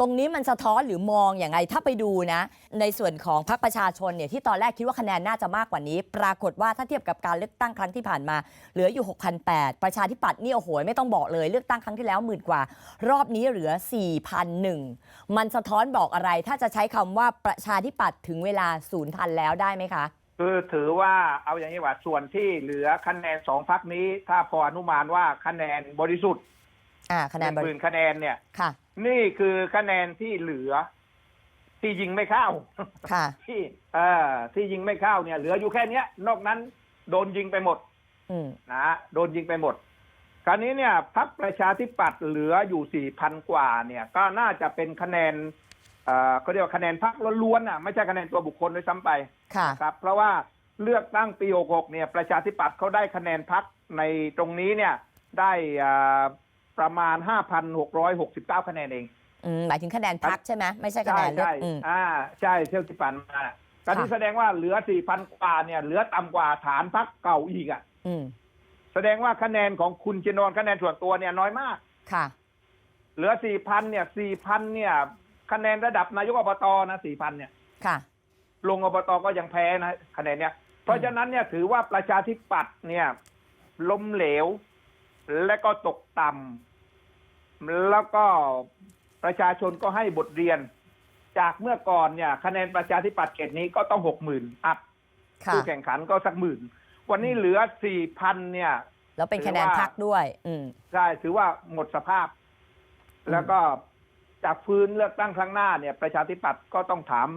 ตรงนี้มันสะท้อนหรือมองอย่างไงถ้าไปดูนะ ในส่วนของพรรคประชาชนเนี่ยที่ตอนแรกคิดว่าคะแนนน่าจะมากกว่านี้ ปรากฏว่าถ้าเทียบกับการเลือกตั้งครั้งที่ผ่านมา เหลืออยู่ 6,008 ประชาธิปัตย์นี่โอ้โหไม่ต้องบอกเลยเลือกตั้งครั้งที่แล้วหมื่นกว่า รอบนี้เหลือ 4,001 มันสะท้อนบอกอะไร ถ้าจะใช้คำว่าประชาธิปัตย์ถึงเวลาศูนย์พันแล้วได้ไหมคะคือถือว่าเอาอย่างนี้ว่าส่วนที่เหลือคะแนนสองพักนี้ ถ้าพออนุมานว่าคะแนนบริสุทธิ์อ่าคะแนนบหริมื่นคะแนนเนี่ยค่ะ นี่คือคะแนนที่เหลือ ที่ยิงไม่เข้าค่ะ ที่เอ่อที่ยิงไม่เข้าเนี่ย เหลืออยู่แค่เนี้ย นอกนั้น โดนยิงไปหมดอืมนะฮะโดนยิงไปหมด คราวนี้เนี่ยพักประชาธิปัตย์เหลืออยู่สี่พันกว่า เนี่ย ก็น่าจะเป็นคะแนนเอ่อเขาเรียกว่าคะแนนพักล้วนๆอะไม่ใช่คะแนนตัวบุคคลด้วยซ้ำไป ค่ะ ครับเพราะว่าเลือกตั้งปี 66 เนี่ย ประชาธิปัตย์เขาได้คะแนนพักในตรงนี้เนี่ย ได้อ่า ประมาณ 5,669 คะแนนเองอืมหมายถึงคะแนนพักใช่ไหมไม่ใช่คะใช่แนนเลือกใช่อืม อ่าใช่เที่ยวที่ผ่านมาการที่ค่ะ แสดงว่าเหลือ 4,000 กว่าเนี่ยเหลือต่ำกว่าฐานพักเก่าอีกอะ อืมแสดงว่าคะแนนของคุณชินวนคะแนนส่วนตัวเนี่ยน้อยมาก ค่ะ เหลือ 4,000 เนี่ย 4,000 เนี่ย คะแนนระดับนายกอบตนะ 4,000 เนี่ย ค่ะ ลงอบตก็ยังแพ้นะคะแนนเนี่ยเพราะฉะนั้นเนี่ยถือว่าประชาธิปัตย์เนี่ยล้มเหลว และก็ตกต่ำ แล้วก็ประชาชนก็ให้บทเรียน จากเมื่อก่อนเนี่ย คะแนนประชาธิปัตย์เขตนี้ก็ต้องหกหมื่นอัพค่ะผู้แข่งขันก็สักหมื่น วันนี้เหลือสี่พันเนี่ย แล้วเป็นคะแนนถือว่าพักด้วย อืมใช่ถือว่าหมดสภาพ แล้วก็จากฟื้นเลือกตั้งครั้งหน้าเนี่ย ประชาธิปัตย์ก็ต้องถาม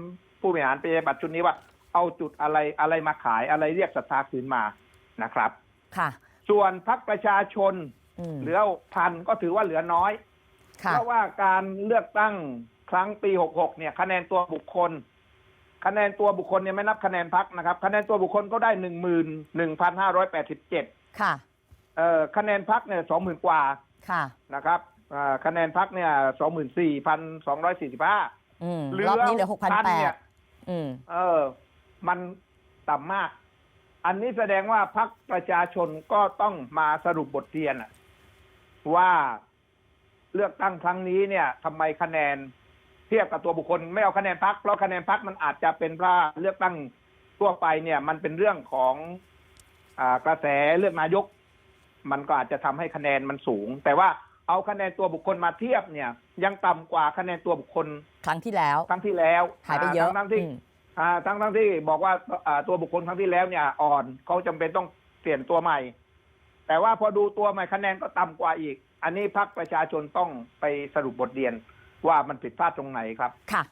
ผู้บริหารประชาธิปัตย์ชุดนี้ว่าเอาจุดอะไรอะไรมาขายอะไรเรียกศรัทธาคืนมานะครับ ค่ะ ส่วนพรรคประชาชนอืม เหลือพันก็ถือว่าเหลือน้อยค่ะเพราะว่าการเลือกตั้งครั้งปี 66 เนี่ย คะแนนตัวบุคคล คะแนนตัวบุคคลเนี่ยไม่นับคะแนนพักนะครับ คะแนนตัวบุคคลก็ได้หนึ่งหมื่นหนึ่งพันห้าร้อยแปดสิบเจ็ดค่ะเอ่อคะแนนพักเนี่ยสองหมื่นกว่าค่ะนะครับอ่าคะแนนพักเนี่ยสองหมื่นสี่พันสองร้อยสี่สิบห้าอืมรอบนี้เหลือหกพันแปเนี่ดยอืมเออ มันต่ำมาก อันนี้แสดงว่าพักประชาชนก็ต้องมาสรุปบทเรียนอะ ว่าเลือกตั้งครั้งนี้เนี่ยทำไมคะแนนเทียบกับตัวบุคคลไม่เอาคะแนนพักเพราะคะแนนพักมันอาจจะเป็นเพราะเลือกตั้งทั่วไปเนี่ย มันเป็นเรื่องของอากระแสเลือกนายก มันก็อาจจะทำให้คะแนนมันสูง แต่ว่าเอาคะแนนตัวบุคคลมาเทียบเนี่ย ยังต่ำกว่าคะแนนตัวบุคคล ครั้งที่แล้ว ครั้งที่แล้วหายไปเยอะทั้งๆที่อืม อ่าทั้งทั้งที่บอกว่าอ่าตัวบุคคลครั้งที่แล้วเนี่ย อ่อนเขาจำเป็นต้องเปลี่ยนตัวใหม่ แต่ว่าพอดูตัวใหม่คะแนนก็ต่ำกว่าอีก อันนี้พักประชาชนต้องไปสรุปบทเรียนว่ามันผิดพลาดตรงไหนครับ ค่ะ